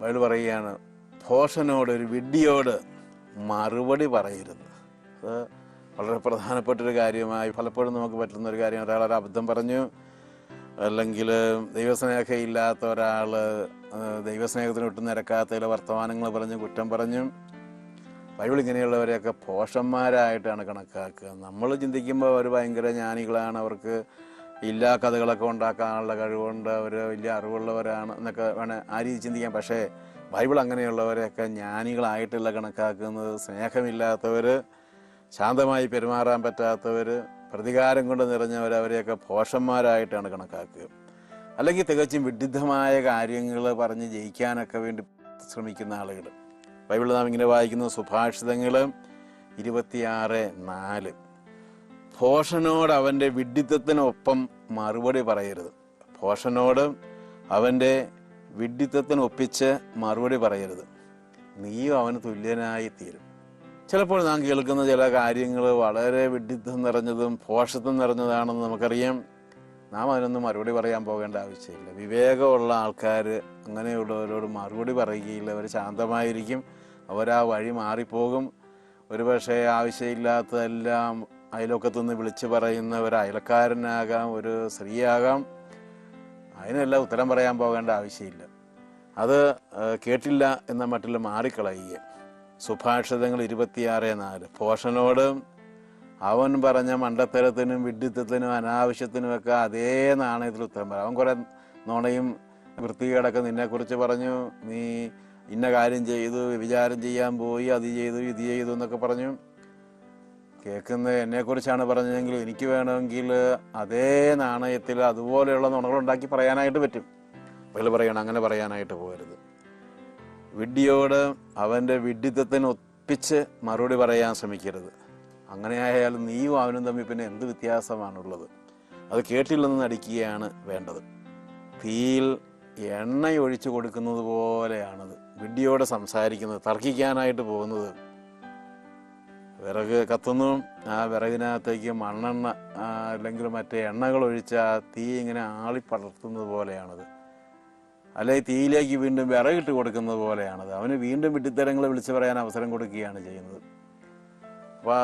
Bible പറയുകയാണ് ഭോഷനോട് ഒരു വിഡ്ഢിയോട് മറുപടി പറയരുത്. അത് വളരെ പ്രധാനപ്പെട്ടൊരു കാര്യമായി പലപ്പോഴും നമുക്ക് പറ്റുന്ന ഒരു കാര്യം ഒരാളൊരു അബദ്ധം പറഞ്ഞു അല്ലെങ്കിൽ ദൈവസ്നേഹം ഇല്ലാത്ത ഒരാൾ ദൈവസ്നേഹത്തിന് ഒട്ടും നിരക്കാത്ത ചില വർത്തമാനങ്ങൾ പറഞ്ഞു കുറ്റം പറഞ്ഞു. ബൈബിൾ ഇങ്ങനെയുള്ളവരെയൊക്കെ പോഷന്മാരായിട്ടാണ് കണക്കാക്കുക. നമ്മൾ ചിന്തിക്കുമ്പോൾ അവർ ഭയങ്കര ജ്ഞാനികളാണ്. അവർക്ക് ഇല്ലാ കഥകളൊക്കെ ഉണ്ടാക്കാനുള്ള കഴിവുണ്ട്. അവർ വലിയ അറിവുള്ളവരാണ് എന്നൊക്കെ വേണേൽ ആ രീതി ചിന്തിക്കാം. പക്ഷേ ബൈബിൾ അങ്ങനെയുള്ളവരെയൊക്കെ ജ്ഞാനികളായിട്ടുള്ള കണക്കാക്കുന്നത്. സ്നേഹമില്ലാത്തവർ ശാന്തമായി പെരുമാറാൻ പറ്റാത്തവർ പ്രതികാരം കൊണ്ട് നിറഞ്ഞവർ അവരെയൊക്കെ പോഷന്മാരായിട്ടാണ് കണക്കാക്കുക. അല്ലെങ്കിൽ തികച്ചും വിഡിദ്ധമായ കാര്യങ്ങൾ പറഞ്ഞ് ജയിക്കാനൊക്കെ വേണ്ടി ശ്രമിക്കുന്ന ആളുകൾ ബൈബിൾ നാം ഇങ്ങനെ വായിക്കുന്ന. സുഭാഷിതങ്ങൾ ഇരുപത്തിയാറ് നാല്. ഭോഷനോട് അവന്റെ വിഡിത്തത്തിനൊപ്പം മറുപടി പറയരുത്. ഭോഷനോട് അവന്റെ വിഡിത്തത്തിനൊപ്പിച്ച് മറുപടി പറയരുത്. നീയും അവന് തുല്യനായി തീരും. ചിലപ്പോൾ നാം കേൾക്കുന്ന ചില കാര്യങ്ങൾ വളരെ വിഡിത്തം നിറഞ്ഞതും ഭോഷത്വം നിറഞ്ഞതാണെന്ന് നമുക്കറിയാം. നാം അതിനൊന്നും മറുപടി പറയാൻ പോകേണ്ട ആവശ്യമില്ല. വിവേകമുള്ള ആൾക്കാർ അങ്ങനെയുള്ളവരോട് മറുപടി പറയുകയില്ല. അവർ ശാന്തമായിരിക്കും. അവരാ വഴി മാറിപ്പോകും. ഒരുപക്ഷെ ആവശ്യമില്ലാത്തതെല്ലാം അയൽവക്കത്തുനിന്ന് വിളിച്ചു പറയുന്ന ഒരു അയൽക്കാരനാകാം ഒരു സ്ത്രീയാകാം. അതിനെല്ലാം ഉത്തരം പറയാൻ പോകേണ്ട ആവശ്യമില്ല. അത് കേട്ടില്ല എന്ന മട്ടിൽ മാറിക്കളയുക. സുഭാഷിതങ്ങൾ ഇരുപത്തിയാറ് നാല്. പോഷനോട് അവൻ പറഞ്ഞ മണ്ടത്തരത്തിനും വിഡിത്തത്തിനും അനാവശ്യത്തിനുമൊക്കെ അതേ നാണയത്തിൽ ഉത്തരം പറയാം. അവൻ കുറെ നോണയും വൃത്തികേടൊക്കെ നിന്നെക്കുറിച്ച് പറഞ്ഞു. നീ ഇന്ന കാര്യം ചെയ്തു വിചാരം ചെയ്യാൻ പോയി അത് ചെയ്തു ഇത് ചെയ്തു എന്നൊക്കെ പറഞ്ഞു. കേൾക്കുന്നത് എന്നെക്കുറിച്ചാണ് പറഞ്ഞതെങ്കിൽ എനിക്ക് വേണമെങ്കിൽ അതേ നാണയത്തിൽ അതുപോലെയുള്ള നുണകളുണ്ടാക്കി പറയാനായിട്ട് പറ്റും. അയാൾ പറയണം അങ്ങനെ പറയാനായിട്ട് പോകരുത്. വിഡ്ഢിയോട് അവന്റെ വിഡ്ഢിത്വത്തിന് ഒപ്പിച്ച് മറുപടി പറയാൻ ശ്രമിക്കരുത്. അങ്ങനെ ആയാൽ നീയും അവനും തമ്മിൽ പിന്നെ എന്ത് വ്യത്യാസമാണുള്ളത്? അത് കേട്ടില്ലെന്ന് നടിക്കുകയാണ് വേണ്ടത്. തീയിൽ എണ്ണ ഒഴിച്ചു കൊടുക്കുന്നത് പോലെയാണത്. വിഡ്ഢിയോട് സംസാരിക്കുന്നത് തർക്കിക്കാനായിട്ട് പോകുന്നത് വിറക് കത്തുന്നു. ആ വിറകിനകത്തേക്ക് മണ്ണെണ്ണ അല്ലെങ്കിൽ മറ്റേ എണ്ണകൾ ഒഴിച്ച് ആ തീ ഇങ്ങനെ ആളിപ്പടർത്തുന്നത് പോലെയാണത്. അല്ലെങ്കിൽ തീയിലേക്ക് വീണ്ടും വിറകിട്ട് കൊടുക്കുന്നത് പോലെയാണത്. അവന് വീണ്ടും വിട്ടിത്തരങ്ങൾ വിളിച്ചു പറയാൻ അവസരം കൊടുക്കുകയാണ് ചെയ്യുന്നത്. അപ്പോൾ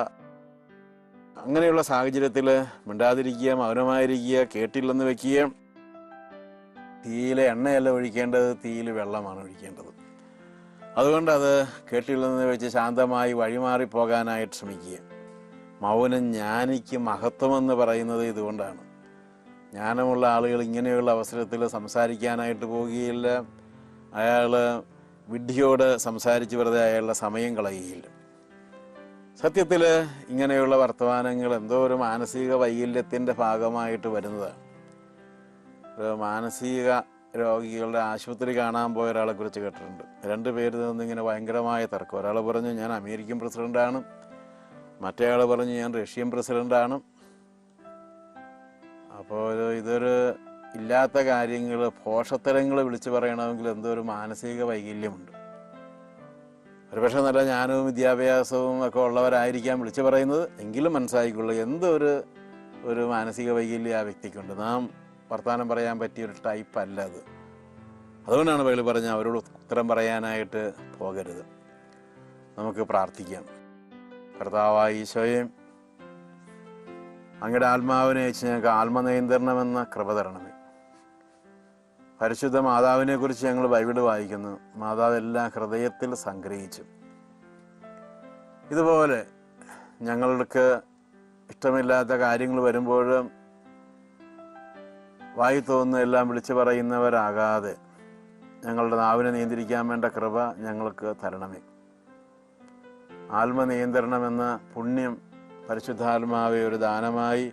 അങ്ങനെയുള്ള സാഹചര്യത്തിൽ മിണ്ടാതിരിക്കുക മൗനമായിരിക്കുക കേട്ടില്ലെന്ന് വെക്കുകയും തീയിലെ എണ്ണയല്ല ഒഴിക്കേണ്ടത് തീയിൽ വെള്ളമാണ് ഒഴിക്കേണ്ടത്. അതുകൊണ്ട് അത് കേട്ടില്ലെന്ന് വെച്ച് ശാന്തമായി വഴിമാറി പോകാനായിട്ട് ശ്രമിക്കുക. മൗനം ജ്ഞാനിക്ക് മഹത്വമെന്ന് പറയുന്നത് ഇതുകൊണ്ടാണ്. ജ്ഞാനമുള്ള ആളുകൾ ഇങ്ങനെയുള്ള അവസരത്തിൽ സംസാരിക്കാനായിട്ട് പോവുകയില്ല. അയാൾ വിഡ്ഢിയോട് സംസാരിച്ച് വെറുതെ അയാളുടെ സമയം കളയുകയില്ല. സത്യത്തിൽ ഇങ്ങനെയുള്ള വർത്തമാനങ്ങൾ എന്തോ ഒരു മാനസിക വൈകല്യത്തിന്റെ ഭാഗമായിട്ട് വരുന്നതാണ്. മാനസിക രോഗികളുടെ ആശുപത്രി കാണാൻ പോയ ഒരാളെ കുറിച്ച് കേട്ടിട്ടുണ്ട്. രണ്ട് പേര് നിന്ന് ഇങ്ങനെ ഭയങ്കരമായ തർക്കം. ഒരാൾ പറഞ്ഞു ഞാൻ അമേരിക്കൻ പ്രസിഡന്റാണ് മറ്റേ ആൾ പറഞ്ഞു ഞാൻ റഷ്യൻ പ്രസിഡന്റാണ് അപ്പോൾ ഇതൊരു ഇല്ലാത്ത കാര്യങ്ങൾ പോഷത്തരങ്ങൾ വിളിച്ചു പറയണമെങ്കിൽ എന്തോ ഒരു മാനസിക വൈകല്യമുണ്ട്. ഒരുപക്ഷെ നല്ല ജ്ഞാനവും വിദ്യാഭ്യാസവും ഒക്കെ ഉള്ളവരായിരിക്കാം വിളിച്ചു പറയുന്നത്. എങ്കിലും മനസ്സിലാക്കിക്കൊള്ളുക എന്തൊരു ഒരു മാനസിക വൈകല്യം ആ വ്യക്തിക്കുണ്ട്. നാം വർത്തമാനം പറയാൻ പറ്റിയ ഒരു ടൈപ്പ് അല്ല അത്. അതുകൊണ്ടാണ് ബൈബിൾ പറഞ്ഞ അവരോട് ഉത്തരം പറയാനായിട്ട് പോകരുത്. നമുക്ക് പ്രാർത്ഥിക്കാം. കർത്താവായ ഈശോയെ അങ്ങയുടെ ആത്മാവിനെ വെച്ച് ഞങ്ങൾക്ക് ആത്മനിയന്ത്രണമെന്ന കൃപ തരണമേ. പരിശുദ്ധ മാതാവിനെ കുറിച്ച് ഞങ്ങൾ ബൈബിൾ വായിക്കുന്നു. മാതാവ് എല്ലാം ഹൃദയത്തിൽ സംഗ്രഹിച്ചു. ഇതുപോലെ ഞങ്ങൾക്ക് ഇഷ്ടമില്ലാത്ത കാര്യങ്ങൾ വരുമ്പോഴും വായി തോന്നുന്ന എല്ലാം വിളിച്ചു പറയുന്നവരാകാതെ ഞങ്ങളുടെ നാവിനെ നിയന്ത്രിക്കാൻ വേണ്ട കൃപ ഞങ്ങൾക്ക് തരണമേ. ആത്മനിയന്ത്രണം എന്ന പുണ്യം പരിശുദ്ധാത്മാവെ ഒരു ദാനമായി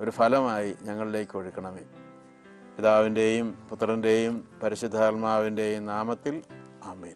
ഒരു ഫലമായി ഞങ്ങളിലേക്ക് ഒഴുക്കണമേ. പിതാവിന്റെയും പുത്രന്റെയും പരിശുദ്ധാത്മാവിന്റെയും നാമത്തിൽ ആമേൻ.